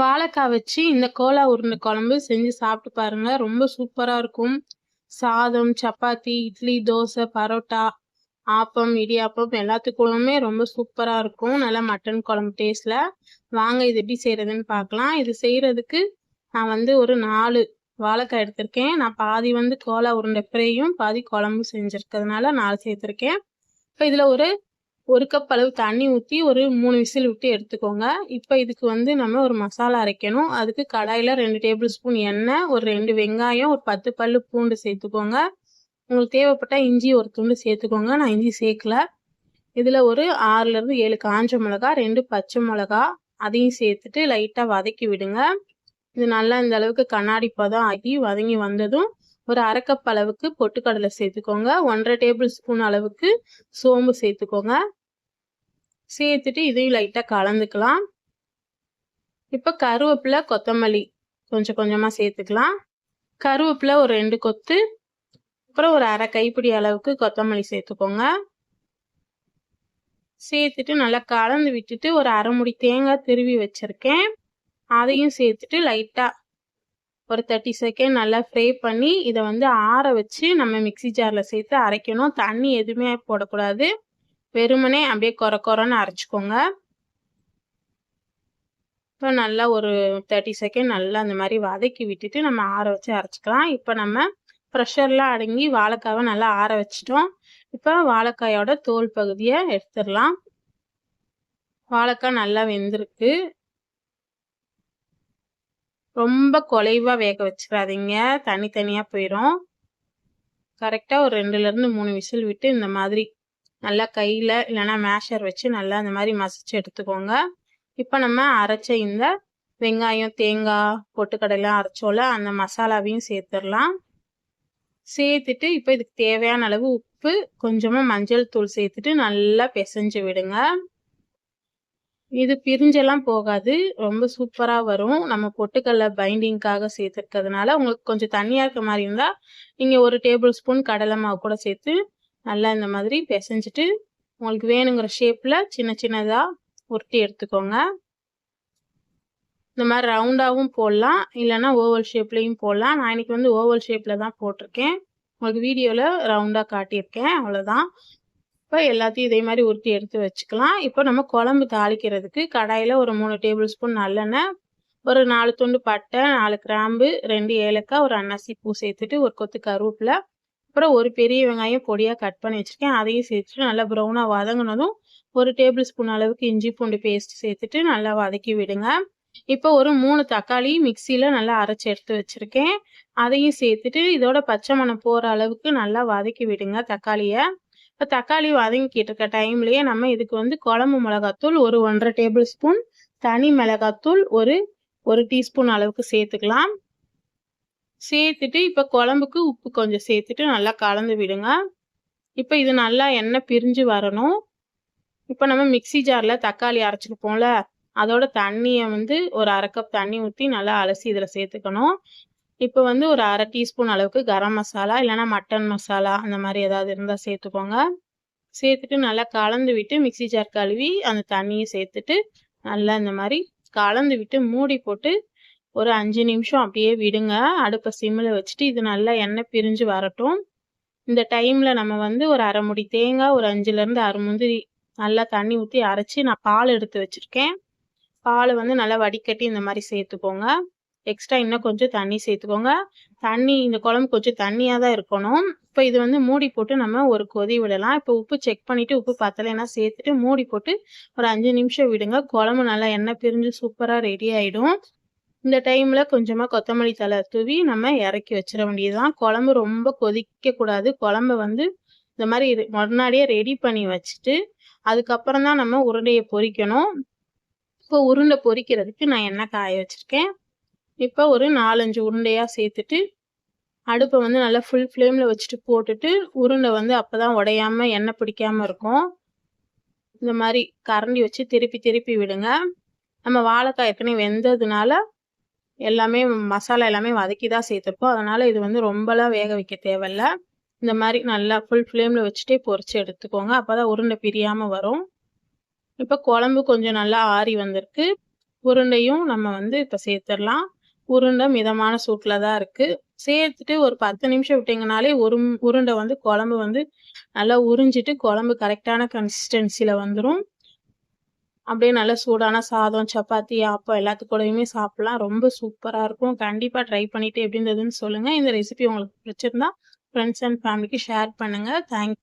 வாழைக்காய் வச்சு இந்த கோலா உருண்டை குழம்பு செஞ்சு சாப்பிட்டு பாருங்க. ரொம்ப சூப்பராக இருக்கும். சாதம் சப்பாத்தி இட்லி தோசை பரோட்டா ஆப்பம் இடியாப்பம் எல்லாத்துக்குள்ளுமே ரொம்ப சூப்பராக இருக்கும். நல்லா மட்டன் குழம்பு டேஸ்ட்டில் வாங்க இது எப்படி செய்கிறதுன்னு பார்க்கலாம். இது செய்கிறதுக்கு நான் வந்து ஒரு நாலு வாழைக்காய் எடுத்திருக்கேன். நான் பாதி வந்து கோலா உருண்டை ஃப்ரையும் பாதி குழம்பு செஞ்சுருக்கிறதுனால நாலு சேர்த்துருக்கேன். இப்போ இதில் ஒரு ஒரு கப் அளவு தண்ணி ஊற்றி ஒரு மூணு விசில் விட்டு எடுத்துக்கோங்க. இப்போ இதுக்கு வந்து நம்ம ஒரு மசாலா அரைக்கணும். அதுக்கு கடாயில் ரெண்டு டேபிள் ஸ்பூன் எண்ணெய் ஒரு ரெண்டு வெங்காயம் ஒரு பத்து பல் பூண்டு சேர்த்துக்கோங்க. உங்களுக்கு தேவைப்பட்டால் இஞ்சி ஒரு துண்டு சேர்த்துக்கோங்க. நான் இஞ்சி சேர்க்கல. இதில் ஒரு ஆறுலேருந்து ஏழு காஞ்ச மிளகா ரெண்டு பச்சை மிளகா அதையும் சேர்த்துட்டு லைட்டாக வதக்கி விடுங்க. இது நல்லா இந்த அளவுக்கு கண்ணாடி பதம் ஆகி வதங்கி வந்ததும் ஒரு அரைக்கப் அளவுக்கு பொட்டுக்கடலை சேர்த்துக்கோங்க. ஒன்றரை டேபிள் ஸ்பூன் அளவுக்கு சோம்பு சேர்த்துக்கோங்க. சேர்த்துட்டு இதையும் லைட்டாக கலந்துக்கலாம். இப்போ கருவேப்பிலை கொத்தமல்லி கொஞ்சம் கொஞ்சமாக சேர்த்துக்கலாம். கருவேப்பிலை ஒரு ரெண்டு கொத்து. அப்புறம் ஒரு அரை கைப்பிடி அளவுக்கு கொத்தமல்லி சேர்த்துக்கோங்க. சேர்த்துட்டு நல்லா கலந்து விட்டுட்டு ஒரு அரை முடி தேங்காய் திருவி வச்சுருக்கேன். அதையும் சேர்த்துட்டு லைட்டாக ஒரு தேர்ட்டி செகண்ட் நல்லா ஃப்ரை பண்ணி இதை வந்து ஆற வச்சு நம்ம மிக்சி ஜாரில் சேர்த்து அரைக்கணும். தண்ணி எதுவுமே போடக்கூடாது. வெறுமனே அப்படியே குறை குறைன்னு அரைச்சிக்கோங்க. இப்போ நல்லா ஒரு தேர்ட்டி செகண்ட் நல்லா அந்த மாதிரி வதக்கி விட்டுட்டு நம்ம ஆற வச்சு அரைச்சிக்கலாம். இப்போ நம்ம ப்ரெஷர்லாம் அடங்கி வாழைக்காவை நல்லா ஆற வச்சிட்டோம். இப்போ வாழைக்காயோட தோல் பகுதியை எடுத்துடலாம். வாழைக்காய் நல்லா வெந்திருக்கு. ரொம்ப குலைவாக வேக வச்சிடாதீங்க தனித்தனியாக போயிடும் கரெக்டாக ஒரு ரெண்டுலேருந்து மூணு விசில் விட்டு இந்த மாதிரி நல்லா கையில் இல்லைன்னா மேஷர் வச்சு நல்லா அந்த மாதிரி மசிச்சு எடுத்துக்கோங்க. இப்போ நம்ம அரைச்ச இந்த வெங்காயம் தேங்காய் பொட்டுக்கடலாம் அரைச்சோல அந்த மசாலாவையும் சேர்த்துடலாம். சேர்த்துட்டு இப்போ இதுக்கு தேவையான அளவு உப்பு கொஞ்சமாக மஞ்சள் தூள் சேர்த்துட்டு நல்லா பிசைஞ்சு விடுங்க. இது பிரிஞ்செல்லாம் போகாது ரொம்ப சூப்பராக வரும். நம்ம பொட்டுக்கடலை பைண்டிங்காக சேர்த்துருக்கிறதுனால உங்களுக்கு கொஞ்சம் தண்ணியாக இருக்க மாதிரி இருந்தால் நீங்கள் ஒரு டேபிள் ஸ்பூன் கடலை மாவு கூட சேர்த்து நல்லா இந்த மாதிரி பிசைஞ்சிட்டு உங்களுக்கு வேணுங்கிற ஷேப்பில் சின்ன சின்னதாக உருட்டி எடுத்துக்கோங்க. இந்த மாதிரி ரவுண்டாகவும் போடலாம். இல்லைன்னா ஓவல் ஷேப்லேயும் போடலாம். நான் இன்னைக்கு வந்து ஓவல் ஷேப்பில் தான் போட்டிருக்கேன். உங்களுக்கு வீடியோவில் ரவுண்டாக காட்டியிருக்கேன். அவ்வளோதான் இப்போ எல்லாத்தையும் இதே மாதிரி உருட்டி எடுத்து வச்சுக்கலாம். இப்போ நம்ம குழம்பு தாளிக்கிறதுக்கு கடாயில் ஒரு மூணு டேபிள் ஸ்பூன் நல்லெண்ணெய் ஒரு நாலு துண்டு பட்டை நாலு கிராம்பு ரெண்டு ஏலக்காய் ஒரு அன்னாசி பூ சேர்த்துட்டு ஒரு கொத்து கருவேப்பிலை அப்புறம் ஒரு பெரிய வெங்காயம் பொடியாக கட் பண்ணி வச்சுருக்கேன். அதையும் சேர்த்துட்டு நல்லா ப்ரௌனாக வதங்கினதும் ஒரு டேபிள் ஸ்பூன் அளவுக்கு இஞ்சி பூண்டு பேஸ்ட் சேர்த்துட்டு நல்லா வதக்கி விடுங்க. இப்போ ஒரு மூணு தக்காளி மிக்சியில் நல்லா அரைச்சி எடுத்து வச்சுருக்கேன். அதையும் சேர்த்துட்டு இதோட பச்சை மணம் போகிற அளவுக்கு நல்லா வதக்கி விடுங்க தக்காளியை. இப்போ தக்காளி வதங்கிக்கிட்டு இருக்க டைம்லேயே நம்ம இதுக்கு வந்து குழம்பு மிளகாத்தூள் ஒரு ஒன்றரை டேபிள் ஸ்பூன் தனி மிளகாத்தூள் ஒரு ஒரு டீஸ்பூன் அளவுக்கு சேர்த்துக்கலாம். சேர்த்துட்டு இப்போ குழம்புக்கு உப்பு கொஞ்சம் சேர்த்துட்டு நல்லா கலந்து விடுங்க. இப்போ இது நல்லா எண்ணெய் பிரிஞ்சு வரணும். இப்போ நம்ம மிக்சி ஜாரில் தக்காளி அரைச்சிருப்போம்ல அதோட தண்ணியை வந்து ஒரு அரை கப் தண்ணி ஊற்றி நல்லா அலசி இதில் சேர்த்துக்கணும். இப்போ வந்து ஒரு அரை டீஸ்பூன் அளவுக்கு கரம் மசாலா இல்லைனா மட்டன் மசாலா அந்த மாதிரி ஏதாவது இருந்தால் சேர்த்துக்கோங்க. சேர்த்துட்டு நல்லா கலந்து விட்டு மிக்சி ஜார் கழுவி அந்த தண்ணியை சேர்த்துட்டு நல்லா இந்த மாதிரி கலந்து விட்டு மூடி போட்டு ஒரு அஞ்சு நிமிஷம் அப்படியே விடுங்க. அடுப்பை சிம்மில் வச்சுட்டு இது நல்லா எண்ணெய் பிரிஞ்சு வரட்டும். இந்த டைமில் நம்ம வந்து ஒரு அரை முடி தேங்காய் ஒரு அஞ்சுலேருந்து அரை முந்திரி நல்லா தண்ணி ஊற்றி அரைச்சி நான் பால் எடுத்து வச்சுருக்கேன். பாலை வந்து நல்லா வடிகட்டி இந்த மாதிரி சேர்த்துக்கோங்க. எக்ஸ்ட்ரா இன்னும் கொஞ்சம் தண்ணி சேர்த்துக்கோங்க. தண்ணி இந்த குழம்பு கொஞ்சம் தண்ணியாக தான் இருக்கணும். இப்போ இது வந்து மூடி போட்டு நம்ம ஒரு கொதி விடலாம். இப்போ உப்பு செக் பண்ணிவிட்டு உப்பு பத்தலைன்னா சேர்த்துட்டு மூடி போட்டு ஒரு அஞ்சு நிமிஷம் விடுங்க. குழம்பு நல்லா எண்ணெய் பிரிஞ்சு சூப்பராக ரெடி ஆகிடும் இந்த டைமில் கொஞ்சமாக கொத்தமல்லி தலை தூவி நம்ம இறக்கி வச்சிட வேண்டியதுதான். குழம்பு ரொம்ப கொதிக்கக்கூடாது குழம்பு வந்து இந்த மாதிரி முன்னாடியே ரெடி பண்ணி வச்சுட்டு அதுக்கப்புறம் தான் நம்ம உருண்டையை பொரிக்கணும். இப்போ உருண்டை பொரிக்கிறதுக்கு நான் எண்ணெய் காய வச்சுருக்கேன். இப்போ ஒரு நாலஞ்சு உருண்டையாக சேர்த்துட்டு அடுப்பை வந்து நல்லா ஃபுல் ஃப்ளேமில் வச்சுட்டு போட்டுட்டு உருண்டை வந்து அப்போ தான் உடையாமல் எண்ணெய் பிடிக்காமல் இருக்கும். இந்த மாதிரி கரண்டி வச்சு திருப்பி திருப்பி விடுங்க. நம்ம வாழைக்காய் ஏற்கனவே வெந்ததுனால எல்லாமே மசாலா எல்லாமே வதக்கி தான் சேர்த்துருப்போம் அதனால் இது வந்து ரொம்பலாம் வேக வைக்க தேவையில்ல. இந்த மாதிரி நல்லா ஃபுல் ஃப்ளேமில் வச்சுட்டே பொறிச்சு எடுத்துக்கோங்க. அப்போ தான் உருண்டை பிரியாமல் வரும். இப்போ குழம்பு கொஞ்சம் நல்லா ஆறி வந்திருக்கு. உருண்டையும் நம்ம வந்து இப்போ சேர்த்துடலாம். உருண்டை மிதமான சூட்டில் தான் இருக்குது சேர்த்துட்டு ஒரு பத்து நிமிஷம் விட்டிங்கனாலே ஒரு உருண்டை வந்து குழம்பு வந்து நல்லா உறிஞ்சிட்டு குழம்பு கரெக்டான கன்சிஸ்டன்சியில் வந்துடும் அப்படியே நல்லா சூடான சாதம் சப்பாத்தி ஆப்பம் எல்லாத்துக்கூடயுமே சாப்பிட்லாம். ரொம்ப சூப்பராக இருக்கும். கண்டிப்பாக ட்ரை பண்ணிவிட்டு எப்படி இருந்ததுன்னு சொல்லுங்கள் இந்த ரெசிபி உங்களுக்கு பிடிச்சிருந்தா ஃப்ரெண்ட்ஸ் அண்ட் ஃபேமிலிக்கு ஷேர் பண்ணுங்கள் தேங்க்